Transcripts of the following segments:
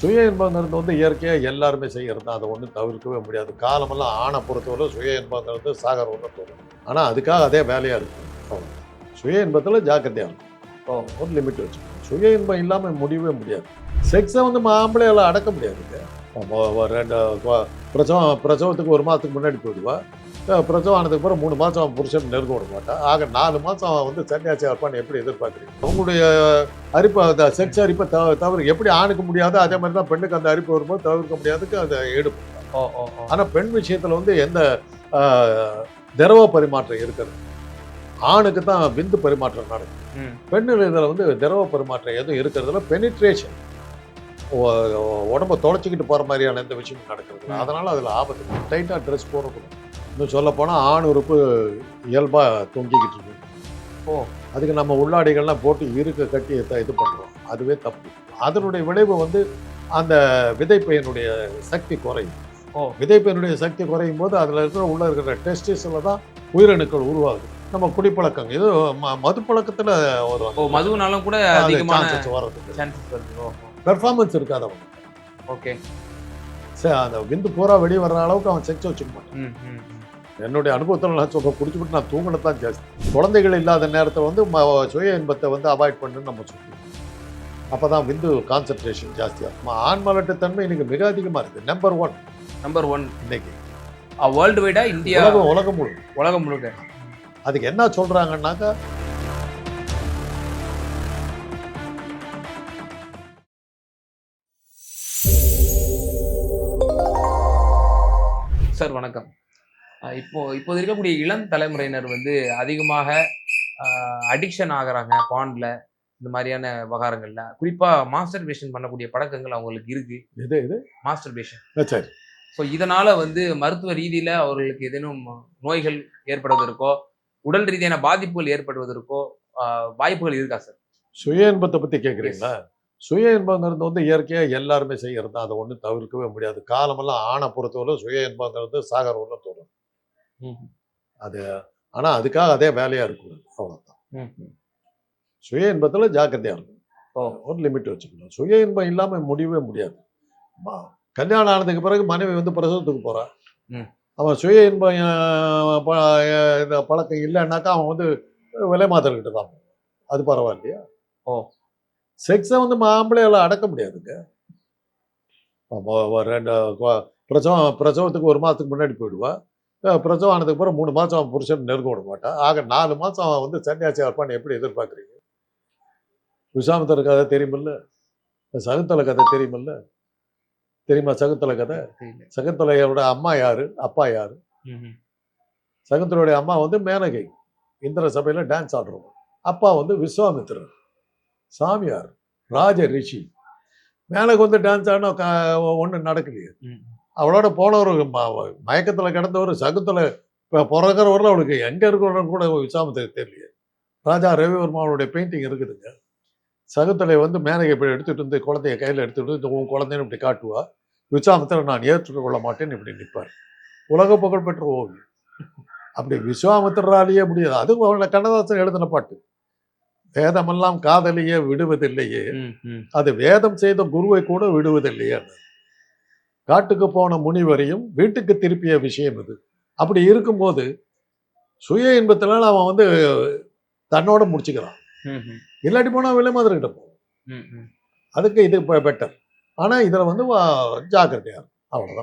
சுய இன்பங்கிறது வந்து இயற்கையாக எல்லாருமே செய்கிறது தான் அதை ஒன்றும் தவிர்க்கவே முடியாது. காலமெல்லாம் ஆணை பொறுத்தவரை சுய இன்பங்கிறது சாகர் ஒன்று தோணும். ஆனால் அதுக்காக அதே வேலையாக இருக்கும் சுய இன்பத்தில் ஜாக்கிரதையாக இருக்கும் ஒரு லிமிட் வச்சுக்கணும் சுய இன்பம் இல்லாமல் முடியவே முடியாது. செக்ஸை வந்து ஆம்பளையால் அடக்க முடியாதுங்க ரெண்டு பிரசவம் பிரசவத்துக்கு ஒரு மாதத்துக்கு முன்னாடி போயிடுவா. பிரசவம் ஆனதுக்கு அப்புறம் மூணு மாதம் அவன் புருஷன் நெருங்க விட மாட்டான் ஆக நாலு மாதம் அவன் வந்து சன்னியாசி இருப்பான்னு எப்படி எதிர்பார்க்குறீங்க? உங்களுடைய அரிப்பை அந்த செக்ஸ் அரிப்பை தவ தவிர எப்படி ஆணுக்கு முடியாதோ அதே மாதிரி தான் பெண்ணுக்கு அந்த அரிப்பு வரும்போது தவிர்க்க முடியாதுக்கு அதை ஓ ஆனால் பெண் விஷயத்தில் வந்து எந்த திரவ பரிமாற்றம் இருக்கிறது. ஆணுக்கு தான் விந்து பரிமாற்றம் நடக்கும் ம். பெண்ணில் இதில் வந்து திரவ பரிமாற்றம் எதுவும் இருக்கிறதுல பெனிட்ரேஷன் உடம்ப தொலைச்சிக்கிட்டு போகிற மாதிரியான எந்த விஷயமும் நடக்கிறது. அதனால அதில் ஆபத்து டைட்டாக ட்ரெஸ் போடக்கூடாது. இன்னும் சொல்ல போனால் ஆண் உறுப்பு இயல்பாக தொங்கிக்கிட்டு இருக்கு. ஓ அதுக்கு நம்ம உள்ளாடைகள்லாம் போட்டு இருக்க கட்டி இது பண்ணுறோம் அதுவே தப்பு. அதனுடைய விளைவு வந்து அந்த விதைப்பையனுடைய சக்தி குறையும். ஓ. விதைப்பையனுடைய சக்தி குறையும் போது அதில் இருக்கிற உள்ள இருக்கிற டெஸ்டிஸில் தான் உயிரணுக்கள் உருவாகுது. நம்ம குடிப்பழக்கம் இது ம மது பழக்கத்தில் ஒரு ஓ மதுவுனாலும் கூட சான்சஸ் வர்றதுக்கு பெர்ஃபார்மன்ஸ் இருக்காது அவன் ஓகே. சரி அந்த விந்து பூரா வெளியே வர்ற அளவுக்கு அவன் செக்ஸ் வச்சுக்க மாட்டான். என்னுடைய அனுபவத்தில் நான் சொல்ல குடிச்சுட்டு நான் தூங்கினது தான் ஜாஸ்தி. குழந்தைகள் இல்லாத நேரத்தில் வந்து சுய இன்பத்தை வந்து அவாய்ட் பண்ணுன்னு நம்ம சொல்லுவோம் அப்போ தான் விந்து கான்சன்ட்ரேஷன் ஜாஸ்தியாகும் ஆண் மலட்டுத்தன்மை இன்னைக்கு மிக அதிகமாக இருக்குது நம்பர் ஒன் நம்பர் ஒன் இன்னைக்கு. வேர்ல்டு வைடா இந்தியா உலகம் உலகம் முழுவதும் உலகம் முழுக்க. அதுக்கு என்ன சொல்கிறாங்கன்னாக்கா சார் வணக்கம். இப்போ இப்போது இருக்கக்கூடிய இளம் தலைமுறையினர் வந்து அதிகமாக அடிக்ஷன் ஆகுறாங்க பாண்ட்ல இந்த மாதிரியான விவகாரங்கள்ல. குறிப்பா மாஸ்டர் பேஷன் பண்ணக்கூடிய பழக்கங்கள் அவங்களுக்கு இருக்கு. இது இது மாஸ்டர் பேஷன் சரி. ஸோ இதனால வந்து மருத்துவ ரீதியில அவர்களுக்கு ஏதேனும் நோய்கள் ஏற்படுவதற்கோ உடல் ரீதியான பாதிப்புகள் ஏற்படுவதற்கோ வாய்ப்புகள் இருக்கா சார் சுய இன்பத்தை பற்றி கேட்குறீங்களா சுய இன்பங்கிறது வந்து இயற்கையாக எல்லாருமே செய்கிறது தான். அதை ஒன்றும் தவிர்க்கவே முடியாது. காலமெல்லாம் ஆணை பொறுத்தவரை சுய இன்பங்கிறது சாகர ஒன்று தோணும். அது ஆனால் அதுக்காக அதே வேலையாக இருக்கக்கூடாது. அவ்வளோதான் சுய இன்பத்தில் ஜாக்கிரதையாக இருக்கும். ஒரு லிமிட் வச்சுக்கணும். சுய இன்பம் இல்லாமல் முடியவே முடியாது. கல்யாணம் ஆனதுக்கு பிறகு மனைவி வந்து பிரசவத்துக்கு போகிறான். அவன் சுய இன்பம் இந்த பழக்கம் இல்லைன்னாக்கா அவன் வந்து விலை மாத்திரக்கிட்ட தான். அது பரவாயில்லையா? ஓ. செக்ஸை வந்து ஆம்பளையால அடக்க முடியாதுங்க. ரெண்டு பிரசவம் பிரசவத்துக்கு ஒரு மாதத்துக்கு முன்னாடி போயிடுவா. அஹ் பிரசவம் ஆனதுக்கு அப்புறம் மூணு மாதம் அவன் புருஷன் நெருங்க விட மாட்டான். ஆக நாலு மாதம் அவன் வந்து சன்னியாசி இருப்பான்னு எப்படி எதிர்பார்க்குறீங்க? விசாமத்தர் கதை தெரியுமில்ல? சகுந்தலை கதை தெரியுமில்ல? தெரியுமா சகுந்தலை கதை. சகுந்தலையோட அம்மா யாரு? அப்பா யாரு. சகுந்தலையுடைய அம்மா வந்து மேனகை. இந்திர சபையில டான்ஸ் ஆடுறவங்க அப்பா வந்து விஸ்வாமித்திரர். சாமியார். ராஜ ரிஷி. மேனகு வந்து டான்ஸ் ஆடினா ஒன்றும் நடக்கலையே. அவளோட போனவர் மயக்கத்துல கிடந்தவர் சகுந்தலை இப்போ பிறகுறவரில் அவளுக்கு எங்க இருக்கிறவங்க கூட விஸ்வாமித்திரர் தெரியலையே. ராஜா ரவிவர்மாவுடைய பெயிண்டிங் இருக்குதுங்க. சகுந்தலை வந்து மேனகை இப்படி எடுத்துட்டு வந்து குழந்தைய கையில் எடுத்துட்டு வந்து உன் குழந்தைன்னு இப்படி காட்டுவா? விஸ்வாமித்திரர் நான் ஏற்றுக்கொள்ள மாட்டேன்னு இப்படி நிற்பார் உலக புகழ்பெற்ற ஓவியம் அப்படி விஸ்வாமித்திராலேயே முடியாது. அதுவும் அவளோட கண்ணதாசன் எழுதின பாட்டு. வேதமெல்லாம் காதலியே விடுவதில்லையே. அது வேதம் செய்த குருவை கூட விடுவதில்லையே காட்டுக்கு போன முனிவரையும் வீட்டுக்கு திருப்பிய விஷயம் இது அப்படி இருக்கும்போது சுய இன்பத்தினால அவன் வந்து தன்னோட முடிச்சுக்கிறான். இல்லாட்டி போனா விலை மாதிரி கிட்ட போகும். அதுக்கு இது பெட்டர் ஆனா இதுல வந்து வா- ஜாக்கிரதையா இருக்கும்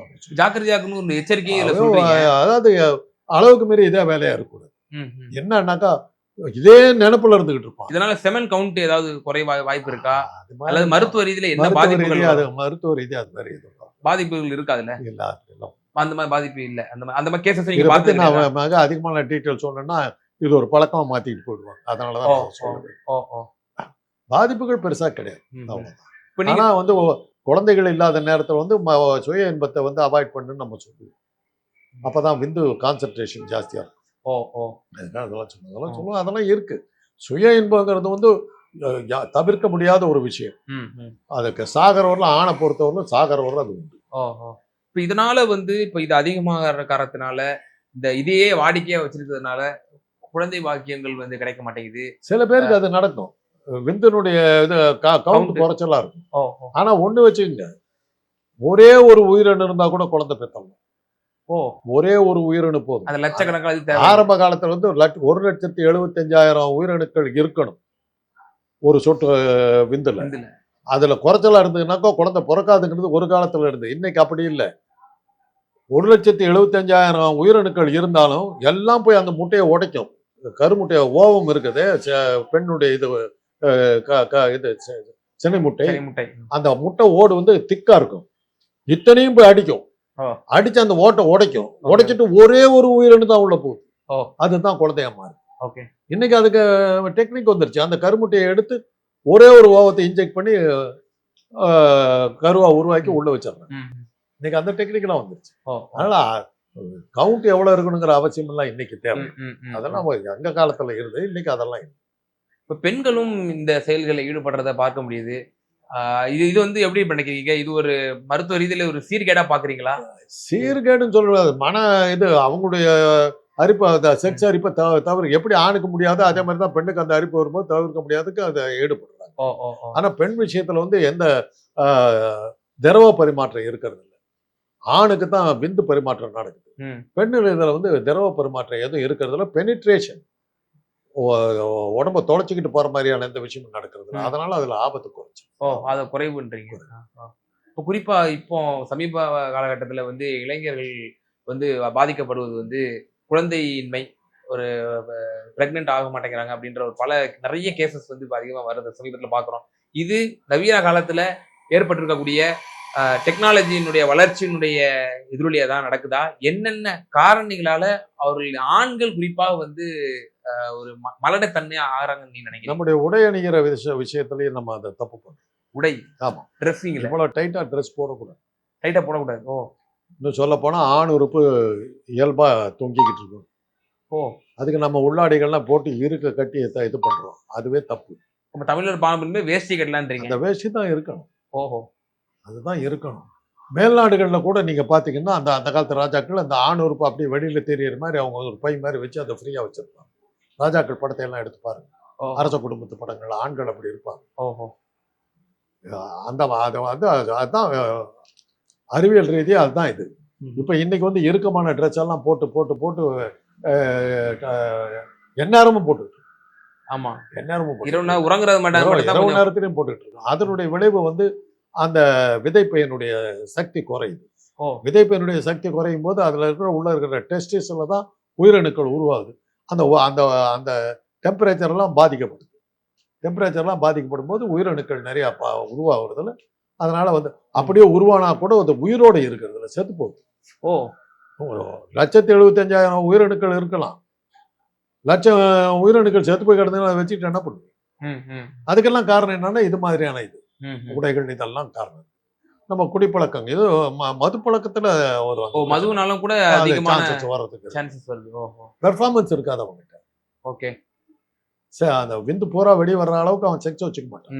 முடிச்சுக்கணும். ஜாக்கிரதையாக்கணும் ஒரு சொல்றீங்க அதாவது அளவுக்கு மீறி இதே வேலையா இருக்கக்கூடாது. என்னன்னாக்கா இதே நினைப்புல இருந்துகிட்டு இருப்பான் இதனால செமன் கவுண்ட் ஏதாவது குறைவா வாய்ப்பு இருக்கா அல்லது மருத்துவ ரீதியில என்ன பாதிப்புகள் அது? மருத்துவ ரீதியா அது மாதிரி எதுவும் பாதிப்புகள் இருக்கா அதுல இல்ல. அந்த மாதிரி பாதிப்பு இல்ல. அந்த மாதிரி அந்த மாதிரி கேசஸ் நீங்க பாத்து நான் மிக அதிகமான டீட்டெயில் சொன்னேன்னா இது ஒரு பழக்கமா மாத்திட்டு போயிடுவாங்க. அதனாலதான் ஓ, நான் சொல்லுவேன் ஓ ஓ. பாதிப்புகள் பெருசா கிடையாது. ம், ம். அவ்வளவுதான். இப்ப நீங்க ஆனா வந்து குழந்தைகள் இல்லாத நேரத்துல வந்து சுய இன்பத்தை வந்து அவாய்ட் பண்ணுன்னு நம்ம சொல்லுவோம். அப்பதான் விந்து கான்சென்ட்ரேஷன் ஜாஸ்தியா இருக்கும். ஓ ஓ. அதெல்லாம் சொல்லுவோம் அதெல்லாம். சொல்லுவோம். அதெல்லாம் இருக்கு. சுய இன்பங்கிறது வந்து தவிர்க்க முடியாத ஒரு விஷயம். அதுக்கு சாகரவரில் ஆணை பொறுத்தவரையிலும் சாகரவரில் அது உண்டு. இப்ப இதனால வந்து இப்ப இது அதிகமாகிற காரணத்தினால இந்த இதையே வாடிக்கையா வச்சிருக்கிறதுனால குழந்தை பாக்கியங்கள் வந்து கிடைக்க மாட்டேங்குது. சில பேருக்கு அது நடக்கும். விந்தனுடைய இது கவுண்ட். குறைச்சலா இருக்கும். ஆனா ஒண்ணு வச்சுக்கோங்க. ஒரே ஒரு உயிரணு இருந்தா கூட குழந்தை பெற்றலாம் ஓ. ஒரே ஒரு உயிரணு போதும். ஆரம்ப காலத்துல வந்து ஒரு லட்சத்தி எழுபத்தஞ்சாயிரம் உயிரணுக்கள் இருக்கணும். ஒரு சொட்டு விந்துல. அதுல குறைச்சலா இருந்ததுனாக்கா குழந்தை பிறக்காதுங்கிறது ஒரு காலத்துல இருந்து. இன்னைக்கு அப்படி இல்லை. ஒரு லட்சத்தி எழுபத்தஞ்சாயிரம் உயிரணுக்கள் இருந்தாலும் எல்லாம் போய் அந்த முட்டையை உடைக்கும். கருமுட்டையை ஓவம் இருக்குது. பெண்ணுடைய இது இது சினை முட்டை. அந்த முட்டை ஓடு வந்து திக்கா இருக்கும். இத்தனையும் போய் அடிக்கும். அடிச்சு அந்த ஓட்டை உடைக்கும். உடைச்சிட்டு ஒரே ஒரு உயிரணு தான் உள்ள போகுது. அதுதான் குழந்தையா மாறும் ஓகே. இன்னைக்கு அதுக்கு டெக்னிக் வந்துருச்சு. அந்த கருமுட்டையை எடுத்து ஒரே ஒரு ஓவத்தை இன்ஜெக்ட் பண்ணி கருவா உருவாக்கி உள்ள வச்சிடறாங்க ம். இன்னைக்கு அந்த டெக்னிக்லாம் வந்துருச்சு. அதனால கவுண்ட் எவ்வளவு இருக்கணுங்கிற அவசியம் எல்லாம் இன்னைக்கு தேவை. அதெல்லாம் எங்க காலத்துல இருந்தது இன்னைக்கு அதெல்லாம். இப்ப பெண்களும் இந்த செயல்களில் ஈடுபடுறத பார்க்க முடியுது. இது இது வந்து எப்படி பண்ணிக்கிறீங்க இது ஒரு மருத்துவ ரீதியில ஒரு சீர்கேடா பாக்குறீங்களா சீர்கேடுன்னு சொல்றது மன இது அவங்களுடைய அரிப்பு அந்த செக்ஸ் அரிப்பை தவ தவிர எப்படி ஆணுக்கு முடியாது அதே மாதிரி தான் பெண்ணுக்கு அந்த அரிப்பு வரும்போது தவிர்க்க முடியாதுக்கு அதை ஈடுபடுறாங்க. ஓ ஓ ஓ. ஆனா பெண் விஷயத்துல வந்து எந்த திரவ பரிமாற்றம் இருக்கிறது இல்லை. ஆணுக்கு தான் விந்து பரிமாற்றம் நடக்குது. ம். பெண்ணில் இதுல வந்து திரவ பரிமாற்றம் எதுவும் இருக்கிறதுல பெனிட்ரேஷன் உடம்ப தொலைச்சிக்கிட்டு போற மாதிரியான எந்த விஷயமும் நடக்கிறது. அதனால அதுல ஆபத்து குறைச்சு ஓ அதை குறைவுன்றீங்க. இப்போ குறிப்பா இப்போ சமீப காலகட்டத்துல வந்து இளைஞர்கள் வந்து பாதிக்கப்படுவது வந்து குழந்தையின்மை ஒரு பிரெக்னென்ட் ஆக மாட்டேங்கிறாங்க அப்படின்ற ஒரு பல நிறைய கேசஸ் வந்து இப்ப அதிகமா வருது சமீபத்துல பாக்குறோம். இது நவீன காலத்துல ஏற்பட்டிருக்கக்கூடிய டெக்னாலஜியினுடைய வளர்ச்சியினுடைய எதிரொலியா தான் நடக்குதா? என்னென்ன காரணிகளால அவர்கள் ஆண்கள் குறிப்பா வந்து ஒரு மலடத்தன்மையா ஆகிறாங்கன்னு நீ நினைக்கிறீங்க? நம்முடைய உடை அணிகிற விஷய விஷயத்திலயும் நம்ம அதை தப்பு பண்றோம் உடை. ஆமா. ட்ரெஸ்ஸிங்ல இவ்வளவு டைட்டா ட்ரெஸ் போடக்கூடாது. டைட்டா போடக்கூடாது. ஓ. இன்னும் சொல்ல போனா ஆண் உறுப்பு இயல்பா தொங்கிக்கிட்டு இருக்கும். ஓ. அதுக்கு நம்ம உள்ளாடைகள்லாம் போட்டு இருக்க கட்டி இது பண்றோம். அதுவே தப்பு. நம்ம தமிழர் பாரம்பரியமே வேஷ்டி கட்டலான்றீங்க அந்த வேஷ்டி தான் இருக்கணும். ஓஹோ. அதுதான் இருக்கணும். மேல்நாடுகள்ல கூட நீங்க பாத்தீங்கன்னா அந்த அந்த காலத்து ராஜாக்கள் அந்த ஆண் உறுப்பு அப்படியே வெளியில தெரியற மாதிரி அவங்க ஒரு பை மாதிரி வச்சு அதை ஃப்ரீயா வச்சிருப்பாங்க. ராஜாக்கள் படத்தை எல்லாம் எடுத்து பாருங்க. ஓ, அரச குடும்பத்து படங்கள் ஆண்கள் அப்படி இருப்பாங்க. ஓஹோ. அந்த அது வந்து அது- அதுதான் அறிவியல் ரீதியா அதுதான் இது. இப்ப இன்னைக்கு வந்து இறுக்கமான ட்ரெஸ் எல்லாம் போட்டு போட்டு போட்டு எந்நேரமும் போட்டு ஆமா. எந்நேரமும் போட்டு இரவு உறங்குறது மட்டும் இரவு நேரத்திலையும் போட்டுட்டு இருக்கோம். அதனுடைய விளைவு வந்து அந்த விதைப்பையனுடைய சக்தி குறையுது. ஓ. விதைப்பையனுடைய சக்தி குறையும் போது அதுல இருக்கிற உள்ள இருக்கிற டெஸ்டிஸ்ல தான் உயிரணுக்கள் உருவாகுது. அந்த அந்த அந்த டெம்பரேச்சர் எல்லாம் பாதிக்கப்படுது. டெம்பரேச்சர்லாம் பாதிக்கப்படும் போது உயிரணுக்கள் நிறைய பா உருவாகுறதுல அதனால வந்து அப்படியே உருவானா கூட அது உயிரோட இருக்கிறதுல செத்து போகுது. ஓ. லட்சத்தி எழுபத்தஞ்சாயிரம் உயிரணுக்கள் இருக்கலாம். லட்சம் உயிரணுக்கள் செத்து போய் கிடந்ததுன்னா அதை வச்சுட்டு என்ன பண்ணுது அதுக்கெல்லாம் காரணம் என்னன்னா இது மாதிரியான இது. உடைகள் இதெல்லாம் காரணம். நம்ம குடிப்பழக்கம் இது மது பழக்கத்துல ஒரு ஓ மதுவுனாலும் கூட சான்சஸ் வர்றதுக்கு சான்சஸ் வருது. பெர்ஃபார்மன்ஸ் இருக்காது அவங்ககிட்ட ஓகே. சரி அந்த விந்து பூரா வெளியே வர்ற அளவுக்கு அவன் செக்ஸ் வச்சுக்க மாட்டான்.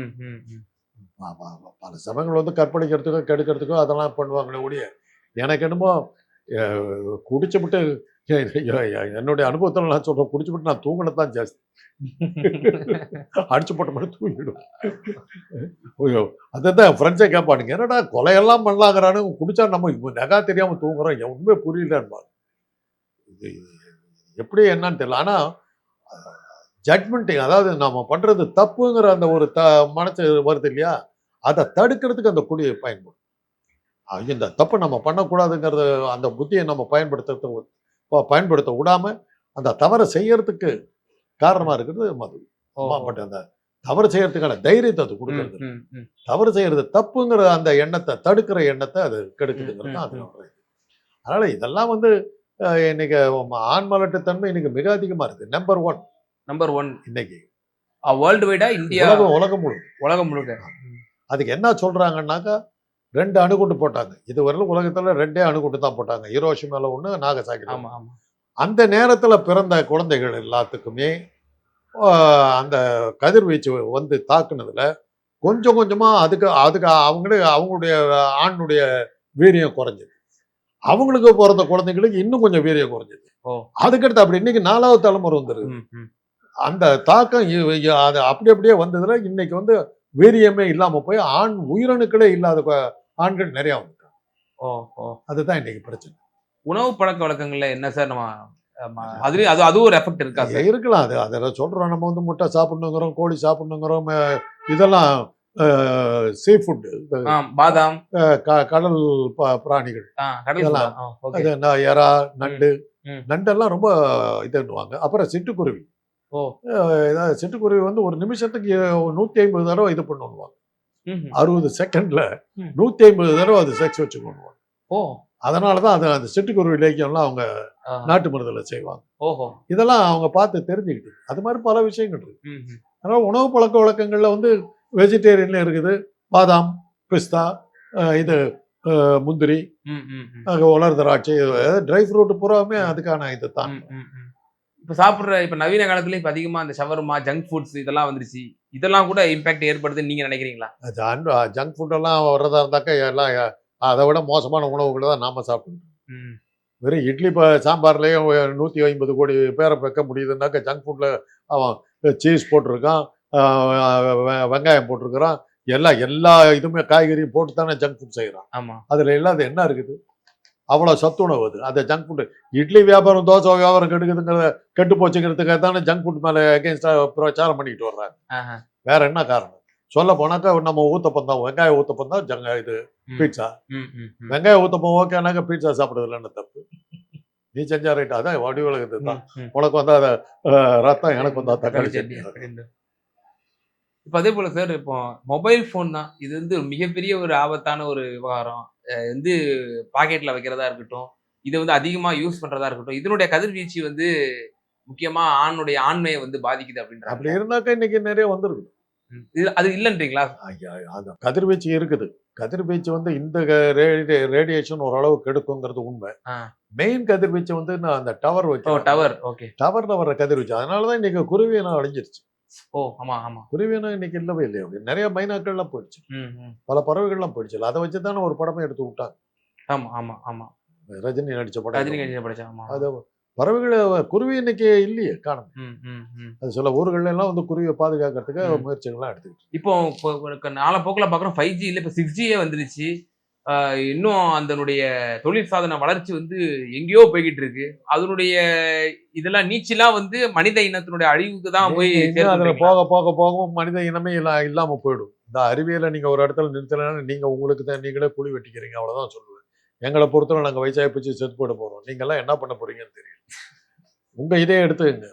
பல சமயங்கள் வந்து கற்பழிக்கிறதுக்கோ கெடுக்கிறதுக்கோ அதெல்லாம் பண்ணுவாங்களே ஒழிய எனக்கு என்னமோ குடிச்சு விட்டு என்னுடைய அனுபவத்தில் நான் சொல்கிறேன் குடிச்சு விட்டு நான் தூங்கினது தான் ஜாஸ்தி. அடிச்சு போட்ட மாதிரி தூங்கிடும். ஐயோ அதான் ஃப்ரெண்ட்ஸே கேட்பானுங்க என்னடா கொலையெல்லாம் பண்ணலாங்கிறானு குடிச்சா நம்ம இப்ப நகா தெரியாமல் தூங்குறோம் எவனுமே உண்மை புரியலன்பாங்க. இது எப்படி என்னன்னு தெரியல ஆனால் ஜட்மெண்ட்டிங் அதாவது நம்ம பண்ணுறது தப்புங்கிற அந்த ஒரு த மனசு வருது இல்லையா? அதை தடுக்கிறதுக்கு அந்த குடியை பயன்படும். இந்த தப்பு நம்ம பண்ணக்கூடாதுங்கிறது அந்த புத்தியை நம்ம பயன்படுத்துறது பயன்படுத்த விடாம அந்த தவறை செய்யறதுக்கு காரணமா இருக்கிறது மது. பட் அந்த தவறு செய்யறதுக்கான தைரியத்தை அது கொடுக்கறது. தவறு செய்யறது தப்புங்கிற அந்த எண்ணத்தை தடுக்கிற எண்ணத்தை அது கெடுக்குதுங்கிறது தான் அது அதனால இதெல்லாம் வந்து இன்னைக்கு ஆண் மலட்டுத்தன்மை இன்னைக்கு மிக அதிகமா இருக்கு நம்பர் ஒன் நம்பர் ஒன் இன்னைக்கு. வேர்ல்டு வைடா இந்தியா உலகம் உலகம் முழுக்க உலகம் முழுக்க. அதுக்கு என்ன சொல்றாங்கன்னாக்கா ரெண்டு அணுகுண்டு போட்டாங்க. இதுவரையிலும் உலகத்துல ரெண்டே அணுகுண்டு தான் போட்டாங்க. ஹிரோஷிமால ஒண்ணு நாகசாக்கி ஆமா ஆமா. அந்த நேரத்துல பிறந்த குழந்தைகள் எல்லாத்துக்குமே அந்த கதிர்வீச்சு வந்து தாக்குனதுல கொஞ்சம் கொஞ்சமா அதுக்கு அதுக்கு அவங்களே அவங்களுடைய ஆணுடைய வீரியம் குறைஞ்சது. அவங்களுக்கு பிறந்த குழந்தைங்களுக்கு இன்னும் கொஞ்சம் வீரியம் குறைஞ்சது. அதுக்கடுத்து அப்படி இன்னைக்கு நாலாவது தலைமுறை ம். அந்த தாக்கம் அது அப்படி அப்படியே வந்ததுல இன்னைக்கு வந்து வீரியமே இல்லாம போய் ஆண் உயிரணுக்களே இல்லாத ஆண்கள் நிறைய வந்துட்டாங்க. ஓ ஓ அதுதான் இன்னைக்கு பிரச்சனை. உணவு பழக்க வழக்கங்கள்ல என்ன சார் நம்ம அதுலயும் அது அதுவும் ஒரு எஃபெக்ட் இருக்கா சார்? இருக்கலாம். அது அதில் சொல்கிறோம் நம்ம வந்து முட்டை சாப்பிடணுங்கிறோம் கோழி சாப்பிடணுங்கிறோம் இதெல்லாம் சீ ஃபுட்டு பாதாம். கடல் ப- பிராணிகள். இதெல்லாம். அது எறா நண்டு. நண்டெல்லாம் ரொம்ப இதுன்னுவாங்க. அப்புறம் சிட்டுக்குருவி. இதாவது சிட்டுக்குருவி வந்து ஒரு நிமிஷத்துக்கு நூற்றி ஐம்பது தடவை இது பண்ணுவாங்க. அறுபது செகண்ட்ல. நூற்றி ஐம்பது தடவை அது செக்ஸ் வச்சு கொண்டுவாங்க ஓ. அதனால தான் அது அந்த சிட்டுக்குருவி இலக்கியம்லாம் அவங்க நாட்டு மருந்தில் செய்வாங்க. ஓஹோ. இதெல்லாம் அவங்க பார்த்து தெரிஞ்சுக்கிட்டு அது மாதிரி பல விஷயங்கள் இருக்கு. அதனால் உணவு பழக்க வழக்கங்களில் வந்து வெஜிடேரியன்ல இருக்குது. பாதாம் பிஸ்தா இது முந்திரி உலர் திராட்சை ட்ரை ஃப்ரூட் பூராவுமே அதுக்கான இது தான். இப்ப சாப்பிடுற இப்ப நவீன காலத்துல இப்ப அதிகமா இந்த ஷவர்மா ஜங்க் ஃபுட்ஸ் இதெல்லாம் வந்துருச்சு. இதெல்லாம் கூட இம்பாக்ட் ஏற்படுதுன்னு நீங்க நினைக்கிறீங்களா? ஜங்க் ஃபுட்டெல்லாம் வர்றதா இருந்தாக்கா எல்லாம் அதை விட மோசமான உணவுகளை தான் நாம சாப்பிடுறோம் ம். வெறும் இட்லி இப்போ சாம்பார்லேயும் நூற்றி ஐம்பது கோடி பேரை வைக்க முடியுதுன்னாக்கா ஜங்க் ஃபுட்டில் அவன் சீஸ் போட்டிருக்கான் வெங்காயம் போட்டிருக்கிறான். எல்லா எல்லா இதுவுமே காய்கறியும் போட்டு தானே ஜங்க் ஃபுட் செய்கிறான் ஆமா. அதில் இல்லாத என்ன இருக்குது? அவ்வளோ சத்துணவு அது அந்த ஜங்க் ஃபுட்டு இட்லி வியாபாரம் தோசை வியாபாரம் கெடுக்குதுங்கிறத கெட்டு போச்சுங்கிறதுக்காக தானே ஜங்க் ஃபுட் மேலே அகேன்ஸ்டாக பிரச்சாரம் பண்ணிக்கிட்டு வர்றாங்க. வேற என்ன காரணம் சொல்ல போனாக்கா நம்ம ஊத்தப்பம் தான் வெங்காய ஊத்தப்பம் தான் ஜங்க இது. பீட்சா. வெங்காய ஊத்தப்பம் ஓகேனாக்கா பீட்சா சாப்பிடுறதுல என்ன தப்பு நீ செஞ்சா ரைட் அதான் வடிவலகத்து தான் ம், ம். உனக்கு வந்தா அத ரத்தம் எனக்கு வந்தா தக்காளி சட்னி. இப்ப அதே போல சார் இப்போ மொபைல் ஃபோன் தான் இது வந்து மிகப்பெரிய ஒரு ஆபத்தான ஒரு விவகாரம் வந்து பாக்கெட்ல வைக்கிறதா இருக்கட்டும் இதை வந்து அதிகமா யூஸ் பண்றதா இருக்கட்டும் இதனுடைய கதிர்வீச்சு வந்து முக்கியமா ஆணுடைய ஆண்மையை வந்து பாதிக்குது அப்படி அப்படின்றாங்க இருந்தாக்கா இன்னைக்கு நிறைய வந்துருக்கு அது இல்லைன்றீங்களா? கதிர்வீச்சு இருக்குது. கதிர்வீச்சு வந்து இந்த ரேடியேஷன் ஓரளவு கெடுக்குங்கிறது உண்மை. மெயின் கதிர்வீச்சு வந்து நான் அந்த டவர் வச்சு டவர் ஓகே டவர்ல வர கதிர்வீச்சு. அதனாலதான் இன்னைக்கு குருவியனம் அழிஞ்சிருச்சு. ஓ ஆமா ஆமா. குருவியனம் இன்னைக்கு இல்லவே இல்லையா நிறைய மைனாக்கள்லாம் போயிடுச்சு. பல பறவைகள்லாம் போயிடுச்சு அதை வச்சு தானே ஒரு படமே எடுத்து விட்டாங்க. ஆமா ஆமா ஆமா. ரஜினி நடிச்ச படம். ரஜினிகாந்த் படிச்சா ஆமா. அது பறவைகளை குருவி இன்னைக்கு இல்லையே காணும். அது சில ஊர்கள்ல எல்லாம் வந்து குருவியை பாதுகாக்கிறதுக்கு. முயற்சிகள்லாம் எடுத்துக்கிட்டு இப்போ நாளை போக்கில் பார்க்குறோம் ஃபைவ் ஜி இல்லை இப்போ சிக்ஸ் ஜியே வந்துருச்சு. இன்னும் அதனுடைய தொழில் சாதன வளர்ச்சி வந்து எங்கேயோ போய்கிட்டு இருக்கு அதனுடைய இதெல்லாம் நீச்சலாம் வந்து மனித இனத்தினுடைய அழிவுக்கு தான் போய் அதுல போக போக போக மனித இனமே இல்ல இல்லாம போயிடும். இந்த அறிவியலை நீங்க ஒரு இடத்துல நிறுத்தலைன்னா நீங்க உங்களுக்கு தான் நீங்களே குழி வெட்டிக்கிறீங்க அவ்வளவுதான் சொல்லுவேன். எங்களை பொறுத்தவரை நாங்க வயசாகி பிடிச்சி செத்து போயிட போறோம். நீங்க எல்லாம் என்ன பண்ண போறீங்கன்னு தெரியும் உங்க இதே எடுத்துக்கங்க.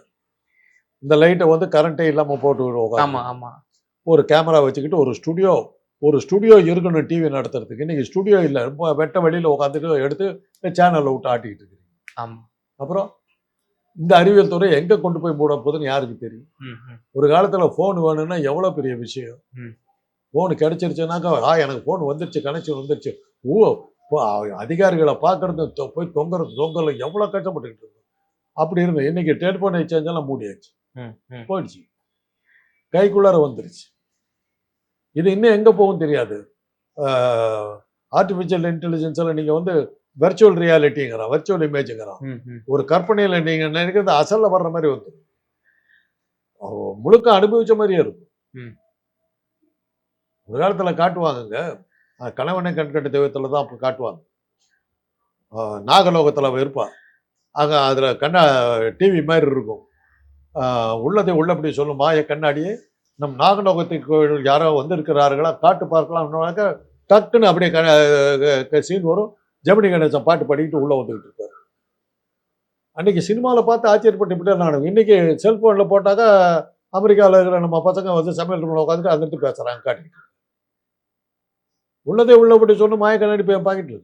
இந்த லைட்டை வந்து கரண்டே இல்லாம போட்டு விடுவோம் ஆமா ஆமா. ஒரு கேமரா வச்சுக்கிட்டு ஒரு ஸ்டுடியோ ஒரு ஸ்டுடியோ இருக்கணும் டிவி நடத்துறதுக்கு. இன்னைக்கு ஸ்டுடியோ இல்லை. வெட்ட வெளியில உட்காந்துட்டு எடுத்து சேனல்ல விட்டு ஆட்டிக்கிட்டு இருக்கிறீங்க. ஆமா. அப்புறம் இந்த அறிவியல் துறை எங்க கொண்டு போய் மூட போகுதுன்னு யாருக்கு தெரியும். ஒரு காலத்துல ஃபோன் வேணும்னா எவ்வளவு பெரிய விஷயம். ஃபோன் கிடைச்சிருச்சுனாக்கா ஆ எனக்கு ஃபோன் வந்துருச்சு கனெக்ஷன் வந்துருச்சு. ஓ அதிகாரிகளை பார்க்கறது போய் தொங்குறது தொங்கல எவ்வளவு கஷ்டப்பட்டுக்கிட்டு இருந்தோம் அப்படி இருந்தோம் இன்னைக்கு டெலிஃபோன் எக்ஸ்சேஞ்ச் எல்லாம் மூடியாச்சு. போயிடுச்சு. கைக்குள்ளார வந்துருச்சு. இது இன்னும் எங்க போகும் தெரியாது. ஆர்டிஃபிஷியல் இன்டெலிஜென்ஸ் எல்லாம் நீங்க வந்து வெர்ச்சுவல் ரியாலிட்டிங்கிறான் வெர்ச்சுவல் இமேஜுங்கிறான். ஒரு கற்பனையில நீங்க நினைக்கிறது அசல்ல வர்ற மாதிரி அவ முழுக்க அனுபவிச்ச மாதிரியே இருக்கும். ஒரு காலத்துல காட்டுவாங்கங்க. கணவனை கண்கட்ட தெய்வத்துல தான் அப்ப காட்டுவாங்க. நாகலோகத்துல அவ இருப்பா. அங்க அதுல கண்ணா டிவி மாதிரி இருக்கும். உள்ளதை உள்ளபடி சொல்லும் மாய கண்ணாடியே? நம் நாகலோகத்துக்கு யாரோ வந்திருக்கிறார்களா? காட்டு பார்க்கலாம்னாக்க டக்குன்னு அப்படியே சீன் வரும். ஜெமினி கணேசன் பாட்டு பாடிக்கிட்டு உள்ள வந்துகிட்டு இருப்பாரு. அன்னைக்கு சினிமாவில் பார்த்து ஆச்சரியப்பட்டு இப்படி நான் இன்னைக்கு செல்போனில் போட்டாக்கா அமெரிக்காவில் இருக்கிற நம்ம பசங்க வந்து சமையல் ரூமில் உட்காந்துட்டு அங்கிருந்து பேசுகிறாங்க காட்டிக்கிட்டு உள்ளதே உள்ளபடி சொன்ன மாய கண்ணாடி போய் பாக்கெட்டில்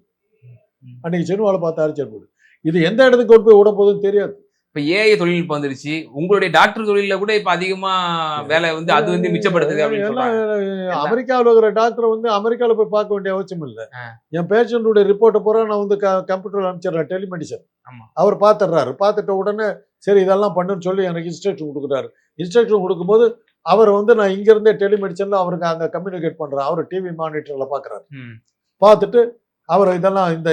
அன்னைக்கு சினிமாவில் பார்த்து ஆச்சரியப்படு இது எந்த இடத்துக்கு கொண்டு போய் விட போகுதுன்னு தெரியாது. இப்ப ஏஐ தொழில்நுட்பம் வந்துருச்சு உங்களுடைய டாக்டர் தொழில கூட இப்ப அதிகமா வேலை வந்து அது வந்து மிச்சப்படுத்துது அப்படின்னு சொல்றாங்க. அமெரிக்காவில் இருக்கிற டாக்டர் வந்து அமெரிக்காவில் போய் பார்க்க வேண்டிய அவசியம் இல்லை. என் பேஷண்ட்டுடைய ரிப்போர்ட்டை பூரா நான் வந்து கம்ப்யூட்டர் அனுப்பிச்சிடுறேன் டெலிமெடிசன். அவர் பார்த்துடுறாரு. பார்த்துட்ட உடனே சரி இதெல்லாம் பண்ணுன்னு சொல்லி எனக்கு இன்ஸ்ட்ரக்ஷன் கொடுக்குறாரு. இன்ஸ்ட்ரக்ஷன் கொடுக்கும்போது அவர் வந்து நான் இங்கிருந்தே டெலிமெடிசன்ல அவருக்கு அங்கே கம்யூனிகேட் பண்றேன். அவர் டிவி மானிட்டரில் பார்க்குறாரு. பார்த்துட்டு அவர் இதெல்லாம் இந்த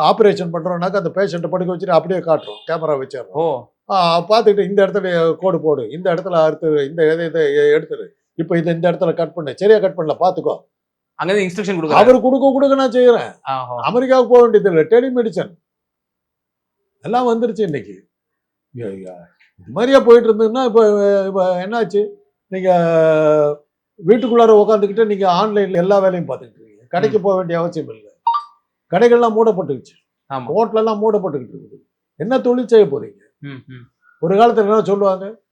ஆப்ரேஷன் பண்றோம்னாக்க அந்த பேஷண்ட்டை படுக்க வச்சுட்டு அப்படியே காட்டுறோம். கேமரா வச்சிடுறோம். ஓ. ஆ, பார்த்துக்கிட்டு இந்த இடத்துல கோடு போடு. இந்த இடத்துல அறுத்து இந்த இதை இதை எடுத்துரு. இப்போ இதை இந்த இடத்துல கட் பண்ணு. சரியா கட் பண்ணல பார்த்துக்கோ. அங்க இன்ஸ்ட்ரக்ஷன் கொடுக்குறாரு. அவர் கொடுக்க கொடுக்க நான் செய்யறேன் ஆஹா. அமெரிக்காவுக்கு போக வேண்டியது இல்லை. டெலிமெடிசன் எல்லாம் வந்துருச்சு இன்னைக்கு. இது மாதிரியே போயிட்டு இருந்ததுன்னா இப்போ இப்போ என்னாச்சு? நீங்க வீட்டுக்குள்ளார உட்காந்துக்கிட்டு நீங்க ஆன்லைன்ல எல்லா வேலையும் பார்த்துக்கிட்டு இருக்கீங்க. கடைக்கு போக வேண்டிய அவசியம் இல்லை. கடைகள்லாம் மூடப்பட்டுருச்சு. ஆமா. ஹோட்டல் எல்லாம் மூடப்பட்டுக்கிட்டு இருக்குது என்ன தொழில் செய்ய போறீங்க? ம், ம். ஒரு காலத்துல என்ன சொல்லுவாங்க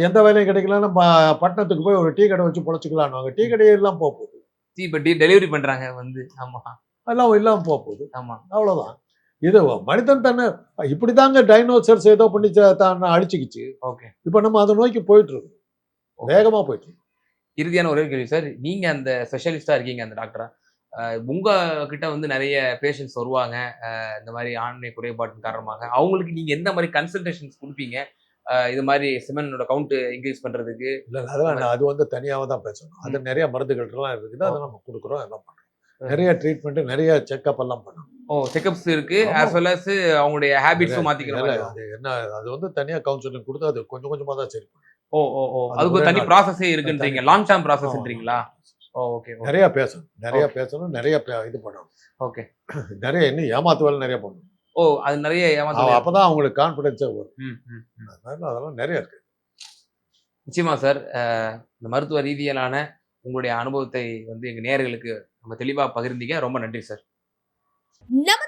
எந்த வேலையும் கிடைக்கலன்னா பட்டணத்துக்கு போய் ஒரு டீ கடை வச்சு பொழைச்சிக்கலான்னு டீ கடையெல்லாம் போக போகுது. டீ இப்ப டெலிவரி பண்றாங்க வந்து. ஆமா. அதெல்லாம் இல்லாம போக போகுது. ஆமா. அவ்வளவுதான். இது மனிதன் தன்னை இப்படிதாங்க டைனோசர்ஸ் ஏதோ பண்ணி த- தன்னை அழிச்சுக்கிச்சு. ஓகே. இப்போ நம்ம அதை நோக்கி போயிட்டு இருக்கோம் வேகமா போயிட்டு. இறுதியான ஒரே கேள்வி சார். நீங்க அந்த ஸ்பெஷலிஸ்டா இருக்கீங்க அந்த டாக்டரா அஹ் உங்க கிட்ட வந்து நிறைய பேஷண்ட்ஸ் வருவாங்க. இந்த மாதிரி ஆண்மை குறைபாட்டின் காரணமாக. அவங்களுக்கு நீங்க எந்த மாதிரி கன்சல்டேஷன்ஸ் கொடுப்பீங்க? இது மாதிரி சிமெண்டோட கவுண்ட் இன்க்ரீஸ் பண்றதுக்கு? இல்ல அதெல்லாம் அது வந்து தனியாவே தான் பேசணும். அது நிறைய மருந்துகள் எல்லாம் இருக்குது அதை நம்ம கொடுக்குறோம் எல்லாம் பண்றோம். நிறைய ட்ரீட்மெண்ட் நிறைய செக்அப் எல்லாம் பண்ணணும். ஓ செக்அப்ஸ் இருக்கு. ஆஸ் வெல் அஸ் அவங்களுடைய ஹேபிட்ஸும் அது என்ன அது வந்து தனியா கவுன்சிலிங் கொடுத்து அது கொஞ்சம் கொஞ்சமா தான் சரி. ஓ ஓ ஓ. அது அதுக்கு தனி. ப்ராசஸே இருக்குன்றீங்க. Long term. ப்ராசஸ்ன்றீங்களா ஓகே நிறைய பேசணும். நிறைய பேசணும் நிறைய பே- இது பண்ணணும். ஓகே. நிறைய இன்னும் ஏமாத்து வேலை நிறைய பண்ணணும். ஓ அது நிறைய ஏமாத்த அப்பதான் அவங்களுக்கு கான்பிடன்ஸே வரும். ம் ம் ம். அதனால அதெல்லாம் நிறைய இருக்கு. நிச்சயமா சார் இந்த மருத்துவ ரீதியிலான உங்களுடைய அனுபவத்தை வந்து எங்க நேயர்களுக்கு நம்ம தெளிவா பகிர்ந்தீங்க. ரொம்ப நன்றி சார் நமது